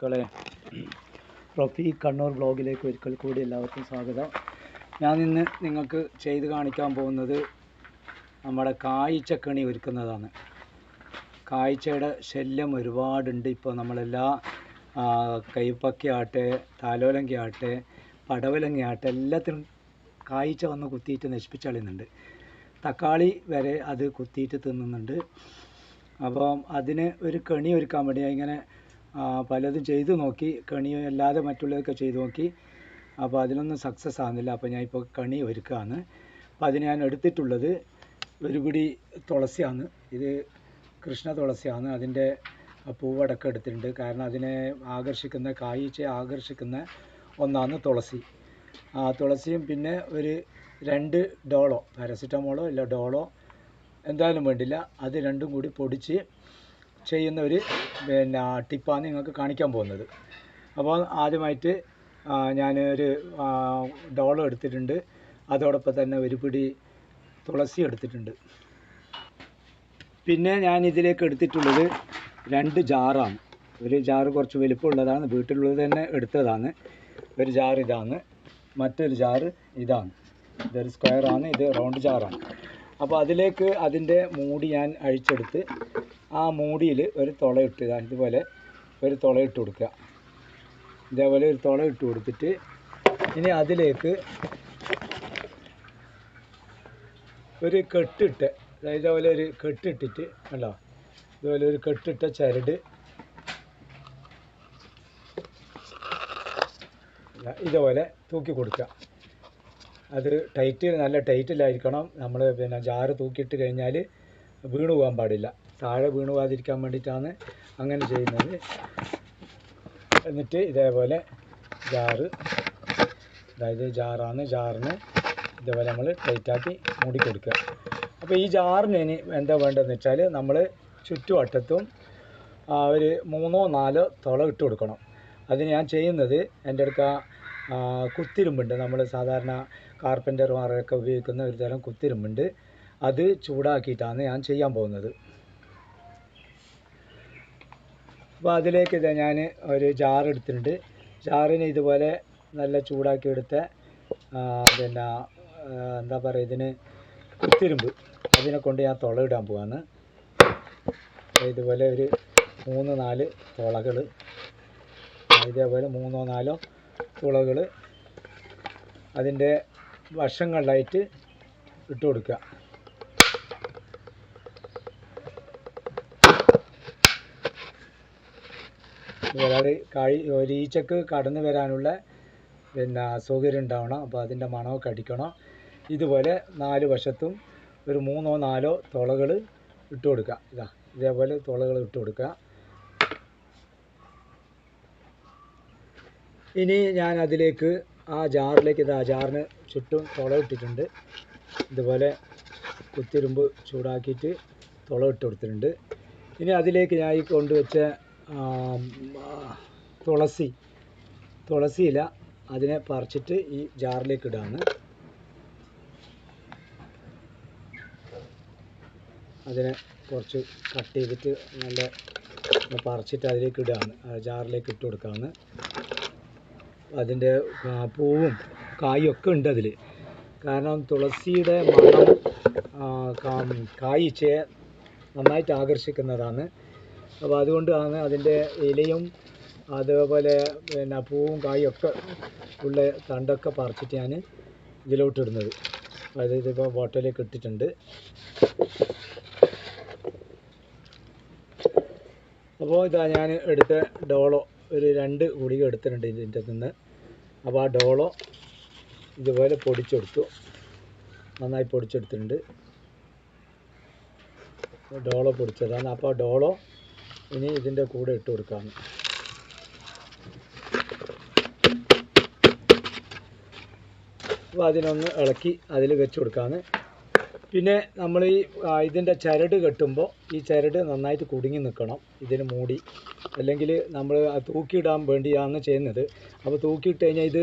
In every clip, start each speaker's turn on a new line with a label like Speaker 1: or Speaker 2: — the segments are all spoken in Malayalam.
Speaker 1: സുഹൃത്തുക്കളെ റഫീഖ് കണ്ണൂർ ബ്ലോഗിലേക്ക് ഒരിക്കൽ കൂടി എല്ലാവർക്കും സ്വാഗതം. ഞാൻ ഇന്ന് നിങ്ങൾക്ക് ചെയ്ത് കാണിക്കാൻ പോകുന്നത് നമ്മുടെ കായ്ച്ചക്കണി ഒരുക്കുന്നതാണ്. കായ്ച്ചയുടെ ശല്യം ഒരുപാടുണ്ട് ഇപ്പോൾ നമ്മളെല്ലാ ആ, കൈപ്പക്കി ആട്ടെ താലോലങ്കി ആട്ടെ പടവലങ്ങി ആട്ടെ എല്ലാത്തിനും കായ്ച്ച വന്ന് കുത്തിയിട്ട് നശിപ്പിച്ച് കളയുന്നുണ്ട്. തക്കാളി വരെ അത് കുത്തിയിട്ട് തിന്നുന്നുണ്ട്. അപ്പം അതിന് ഒരു കണി ഒരുക്കാൻ വേണ്ടി ഇങ്ങനെ പലതും ചെയ്തു നോക്കി. കണി അല്ലാതെ മറ്റുള്ളതൊക്കെ ചെയ്തു നോക്കി. അപ്പോൾ അതിനൊന്നും സക്സസ് ആകുന്നില്ല അപ്പോൾ ഞാൻ ഇപ്പോൾ കണി ഒരുക്കുകയാണ് അപ്പോൾ അതിന് ഞാൻ എടുത്തിട്ടുള്ളത് ഒരു പിടി തുളസിയാണ്. ഇത് കൃഷ്ണ തുളസിയാണ്. അതിന്റെ പൂവടക്കം എടുത്തിട്ടുണ്ട്. കാരണം അതിനെ ആകർഷിക്കുന്ന കായ്ച്ചയെ ആകർഷിക്കുന്ന ഒന്നാണ് തുളസി. ആ തുളസിയും പിന്നെ ഒരു രണ്ട് ഡോളോ പാരസിറ്റമോളോ ഇല്ല ഡോളോ എന്തായാലും വേണ്ടില്ല. അത് രണ്ടും കൂടി പൊടിച്ച് ചെയ്യുന്ന ഒരു പിന്നെ ടിപ്പാണ് നിങ്ങൾക്ക് കാണിക്കാൻ പോകുന്നത്. അപ്പോൾ ആദ്യമായിട്ട് ഞാൻ ഒരു ഡോളം എടുത്തിട്ടുണ്ട്. അതോടൊപ്പം തന്നെ ഒരു പിടി തുളസി എടുത്തിട്ടുണ്ട്. പിന്നെ ഞാൻ ഇതിലേക്ക് എടുത്തിട്ടുള്ളത് രണ്ട് ജാറാണ്. ഒരു ജാറ് കുറച്ച് വലിപ്പമുള്ളതാണ് വീട്ടിലുള്ളത് തന്നെ എടുത്തതാണ്. ഒരു ജാർ ഇതാണ്. മറ്റൊരു ജാറ് ഇതാണ്. ഇതൊരു സ്ക്വയറാണ് ഇത് റൗണ്ട് ജാറാണ്. അപ്പോൾ അതിലേക്ക് അതിന്റെ മൂടി ഞാൻ അഴിച്ചെടുത്ത് ആ മൂടിയിൽ ഒരു തുളയിട്ട് ഇതുപോലെ ഒരു തുളയിട്ട് കൊടുക്കുക. ഇതേപോലെ ഒരു തുള ഇട്ട് കൊടുത്തിട്ട് ഇനി അതിലേക്ക് ഒരു കെട്ടിട്ട് ഇതേപോലെ ഒരു കെട്ടിട്ടിട്ട് കണ്ടോ? ഇതുപോലെ ഒരു കെട്ടിട്ട ചരട്. ഇതുപോലെ തൂക്കി കൊടുക്കുക. അത് ടൈറ്റ് നല്ല ടൈറ്റിലായിരിക്കണം നമ്മൾ പിന്നെ ജാറ് തൂക്കിയിട്ട് കഴിഞ്ഞാൽ വീണ് പോകാൻ പാടില്ല. താഴെ വീണ് പോകാതിരിക്കാൻ വേണ്ടിയിട്ടാണ് അങ്ങനെ ചെയ്യുന്നത്. എന്നിട്ട് ഇതേപോലെ ജാറ് അതായത് ജാറാണ് ജാറിന് ഇതേപോലെ നമ്മൾ ടൈറ്റാക്കി മൂടിക്കൊടുക്കുക അപ്പോൾ ഈ ജാറിന് ഇനി എന്താ വേണ്ടതെന്ന് വെച്ചാൽ നമ്മൾ ചുറ്റുവട്ടത്തും ഒരു മൂന്നോ നാലോ തുള ഇട്ട് കൊടുക്കണം. അത് ഞാൻ ചെയ്യുന്നത് എന്റെ അടുക്ക കുത്തിരുമ്പുണ്ട്. നമ്മൾ സാധാരണ കാർപ്പന്റർമാരൊക്കെ ഉപയോഗിക്കുന്ന ഒരു തരം കുത്തിരുമ്പുണ്ട്. അത് ചൂടാക്കിയിട്ടാണ് ഞാൻ ചെയ്യാൻ പോകുന്നത്. അപ്പോൾ അതിലേക്ക് ഇതാ ഞാൻ ഒരു ജാർ എടുത്തിട്ടുണ്ട്. ജാറിന് ഇതുപോലെ നല്ല ചൂടാക്കി എടുത്ത പിന്നെ എന്താ പറയുക ഇതിന് കുത്തിരുമ്പ്. അതിനെ കൊണ്ട് ഞാൻ തുളയിടാൻ പോവാണ്. ഇതുപോലെ ഒരു മൂന്ന് നാല് തുളകൾ ഇതേപോലെ മൂന്നോ നാലോ തുളകൾ അതിന്റെ വശങ്ങളിലായിട്ട് ഇട്ട് കൊടുക്കുക. ഒരാൾ കഴി ഒരു ഈച്ചക്ക് കടന്നു വരാനുള്ള പിന്നെ സൗകര്യം ഉണ്ടാവണം. അപ്പോൾ അതിന്റെ മണമൊക്കെ അടിക്കണം. ഇതുപോലെ നാല് വശത്തും ഒരു മൂന്നോ നാലോ തുളകൾ ഇട്ട് കൊടുക്കുക. ഇതാ ഇതേപോലെ തുളകൾ ഇട്ട് കൊടുക്കുക. ഇനി ഞാൻ അതിലേക്ക് ആ ജാറിലേക്ക് ഇതാ ജാറിന് ചുറ്റും തുള ഇട്ടിട്ടുണ്ട്. ഇതുപോലെ കുത്തിരുമ്പ് ചൂടാക്കിയിട്ട് തുള ഇട്ട് കൊടുത്തിട്ടുണ്ട്. ഇനി അതിലേക്ക് ഞാൻ ഈ കൊണ്ടുവച്ച ആം, തുളസി തുളസി ഇല അതിനെ പറിച്ചിട്ട് ഈ ജാറിലേക്ക് ഇടാണ്. അതിനെ കുറച്ച് കട്ട് ചെയ്തിട്ട് നല്ല പറിച്ചിട്ട് അതിലേക്ക് ഇടുകയാണ് ആ ജാറിലേക്ക് ഇട്ട് കൊടുക്കുകയാണ് അതിന്റെ പൂവും കായും ഒക്കെ ഉണ്ട് അതിൽ കാരണം തുളസിയുടെ മണം കായ്ച്ചയെ നന്നായിട്ട് ആകർഷിക്കുന്നതാണ്. അപ്പോൾ അതുകൊണ്ടാണ് അതിന്റെ ഇലയും അതേപോലെ പിന്നെ പൂവും കായും ഒക്കെ ഉള്ള തണ്ടൊക്കെ പറിച്ചിട്ട് ഞാൻ ഇതിലോട്ടിടുന്നത്. അതായത് ഇതിപ്പോൾ ബോട്ടലിലേക്ക് ഇട്ടിട്ടുണ്ട്. അപ്പോൾ ഇതാ ഞാൻ എടുത്ത ഡോളോ. ഒരു രണ്ട് ഗുളിക എടുത്തിട്ടുണ്ട് ഇതിന്റെ നിന്ന് അപ്പോൾ ആ ഡോളോ ഇതുപോലെ പൊടിച്ചെടുത്തു. നന്നായി പൊടിച്ചെടുത്തിട്ടുണ്ട്. ഡോളോ പൊടിച്ചതാണ്. അപ്പോൾ ഡോളോ ഇനി ഇതിന്റെ കൂടെ ഇട്ട് കൊടുക്കാമെന്ന് അപ്പോൾ അതിനൊന്ന് ഇളക്കി അതിൽ വെച്ച് കൊടുക്കാണ്. പിന്നെ നമ്മൾ ഈ ഇതിന്റെ ചരട് കെട്ടുമ്പോൾ ഈ ചരട് നന്നായിട്ട് കുടുങ്ങി നിൽക്കണം. ഇതിന് മൂടി. അല്ലെങ്കിൽ നമ്മൾ തൂക്കിയിടാൻ വേണ്ടിയാണ് ചെയ്യുന്നത്. അപ്പോൾ തൂക്കിയിട്ട് കഴിഞ്ഞാൽ ഇത്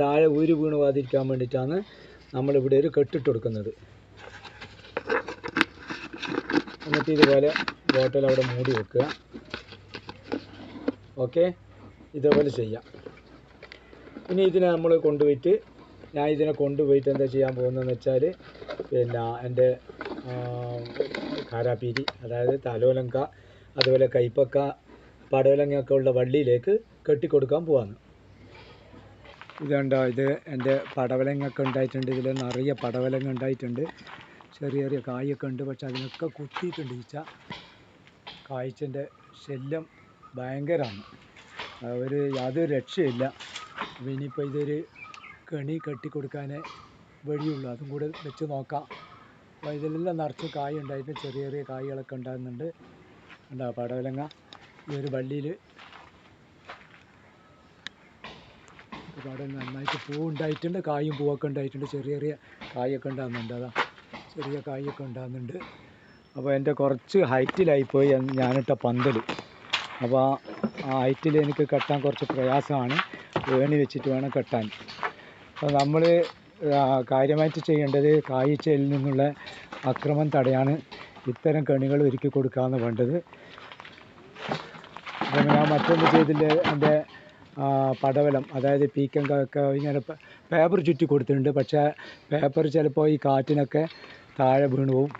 Speaker 1: താഴെ ഊരി വീണ് വാതിരിക്കാൻ വേണ്ടിയിട്ടാണ് നമ്മളിവിടെ ഒരു കെട്ടിട്ട് കൊടുക്കുന്നത്. എന്നിട്ട് ഇതുപോലെ ബോട്ടിൽ അവിടെ മൂടി വെക്കുക. ഓക്കെ? ഇതേപോലെ ചെയ്യാം. ഇനി ഇതിനെ നമ്മൾ കൊണ്ടുപോയിട്ട് ഞാൻ ഇതിനെ കൊണ്ടുപോയിട്ട് എന്താ ചെയ്യാൻ പോകുന്നതെന്ന് വെച്ചാൽ പിന്നെ എന്റെ കാരാപ്പീരി അതായത് തലോലങ്ക അതുപോലെ കൈപ്പക്ക പടവലങ്ങയൊക്കെ ഉള്ള വള്ളിയിലേക്ക് കെട്ടിക്കൊടുക്കാൻ പോവാന്ന് ഇതുണ്ടോ? ഇത് എന്റെ പടവലങ്ങൊക്കെ ഉണ്ടായിട്ടുണ്ട്. ഇതിൽ നിറയെ പടവലങ്ങ ഉണ്ടായിട്ടുണ്ട്. ചെറിയ ചെറിയ കായൊക്കെ ഉണ്ട്. പക്ഷെ അതിനൊക്കെ കുത്തിയിട്ടുണ്ട് ഈച്ച. കായ്ച്ചന്റെ ശല്യം ഭയങ്കരമാണ്. അവർ യാതൊരു രക്ഷയില്ല അപ്പോൾ ഇനിയിപ്പോൾ ഇതൊരു കെണി കെട്ടി കൊടുക്കാനേ വഴിയുള്ളൂ. അതും കൂടെ വെച്ച് നോക്കാം. അപ്പോൾ ഇതിലെല്ലാം നിറച്ച് കായ ഉണ്ടായിട്ട് ചെറിയ ചെറിയ കായ്കളൊക്കെ ഉണ്ടാകുന്നുണ്ട്. ഉണ്ടാ പടവലങ്ങ ഈ ഒരു വള്ളിയിൽ പടവലങ്ങ നന്നായിട്ട് പൂ ഉണ്ടായിട്ടുണ്ട്. കായും പൂവൊക്കെ ഉണ്ടായിട്ടുണ്ട്. ചെറിയ ചെറിയ കായൊക്കെ ഉണ്ടാകുന്നുണ്ട്. അതാ ചെറിയ കായൊക്കെ ഉണ്ടാകുന്നുണ്ട്. അപ്പോൾ എന്റെ കുറച്ച് ഹൈറ്റിലായിപ്പോയി ഞാനിട്ട പന്തൽ അപ്പോൾ ആ ഹൈറ്റിൽ എനിക്ക് കെട്ടാൻ കുറച്ച് പ്രയാസമാണ്. ഏണി വെച്ചിട്ട് വേണം കെട്ടാൻ. നമ്മൾ കാര്യമായിട്ട് ചെയ്യേണ്ടത് കായ്ച്ചയിൽ നിന്നുള്ള അക്രമം തടയാണ് ഇത്തരം കെണികൾ ഒരുക്കി കൊടുക്കാമെന്ന് വേണ്ടത്. അപ്പോൾ ഞാൻ മറ്റൊന്ന് ചെയ്തില്ല എന്റെ പടവലം അതായത് പീക്കം ഒക്കെ ഇങ്ങനെ പേപ്പർ ചുറ്റി കൊടുത്തിട്ടുണ്ട്. പക്ഷേ പേപ്പർ ചിലപ്പോൾ ഈ കാറ്റിനൊക്കെ താഴെ വീണു പോവും.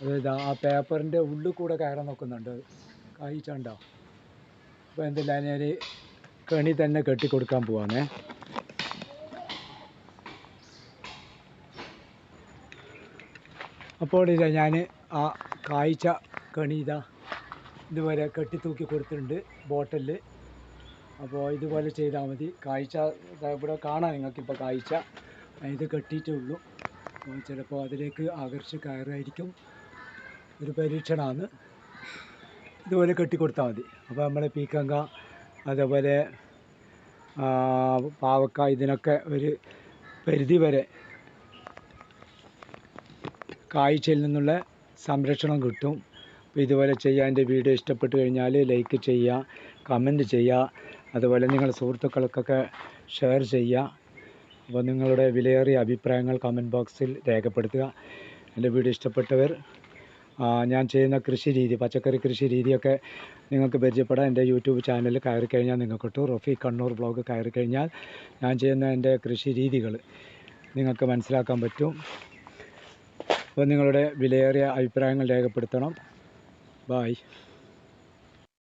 Speaker 1: അതായത് ആ പേപ്പറിന്റെ ഉള്ളിൽ കൂടെ കയറാൻ നോക്കുന്നുണ്ട്. കായ്ച്ചുണ്ടോ? അപ്പോൾ എന്തില്ല ഞാൻ കെണി തന്നെ കെട്ടിക്കൊടുക്കാൻ പോവാണേ അപ്പോൾ ഇതാ ഞാൻ ആ കാഴ്ച കണി ഇതാ ഇതുപോലെ കെട്ടി തൂക്കി കൊടുത്തിട്ടുണ്ട് ബോട്ടിൽ അപ്പോൾ ഇതുപോലെ ചെയ്താൽ മതി. കാഴ്ച ഇവിടെ കാണാം നിങ്ങൾക്കിപ്പോൾ കാഴ്ച. ഇത് കെട്ടിയിട്ടേ ഉള്ളൂ. ചിലപ്പോൾ അതിലേക്ക് ആകർഷിച്ച് കയറായിരിക്കും. ഒരു പരീക്ഷണമാണ്. ഇതുപോലെ കെട്ടിക്കൊടുത്താൽ മതി. അപ്പോൾ നമ്മളെ പീക്കങ്ക അതേപോലെ പാവക്ക ഇതിനൊക്കെ ഒരു പരിധി വരെ കാഴ്ചയിൽ നിന്നുള്ള സംരക്ഷണം കിട്ടും. ഇതുപോലെ ചെയ്യാൻ എന്റെ വീഡിയോ ഇഷ്ടപ്പെട്ട് കഴിഞ്ഞാൽ ലൈക്ക് ചെയ്യുക കമന്റ് ചെയ്യുക അതുപോലെ നിങ്ങളുടെ സുഹൃത്തുക്കൾക്കൊക്കെ ഷെയർ ചെയ്യുക. അപ്പോൾ നിങ്ങളുടെ വിലയേറിയ അഭിപ്രായങ്ങൾ കമന്റ് ബോക്സിൽ രേഖപ്പെടുത്തുക. എന്റെ വീഡിയോ ഇഷ്ടപ്പെട്ടവർ ഞാൻ ചെയ്യുന്ന കൃഷി രീതി പച്ചക്കറി കൃഷി രീതിയൊക്കെ നിങ്ങൾക്ക് പരിചയപ്പെടാം. എന്റെ യൂട്യൂബ് ചാനൽ കയറി കഴിഞ്ഞാൽ നിങ്ങൾക്ക് കിട്ടും റഫി കണ്ണൂർ ബ്ലോഗ് കയറി കഴിഞ്ഞാൽ ഞാൻ ചെയ്യുന്ന എന്റെ കൃഷി രീതികൾ നിങ്ങൾക്ക് മനസ്സിലാക്കാൻ പറ്റും. അപ്പോൾ നിങ്ങളുടെ വിലയേറിയ അഭിപ്രായങ്ങൾ രേഖപ്പെടുത്തണം. ബായ്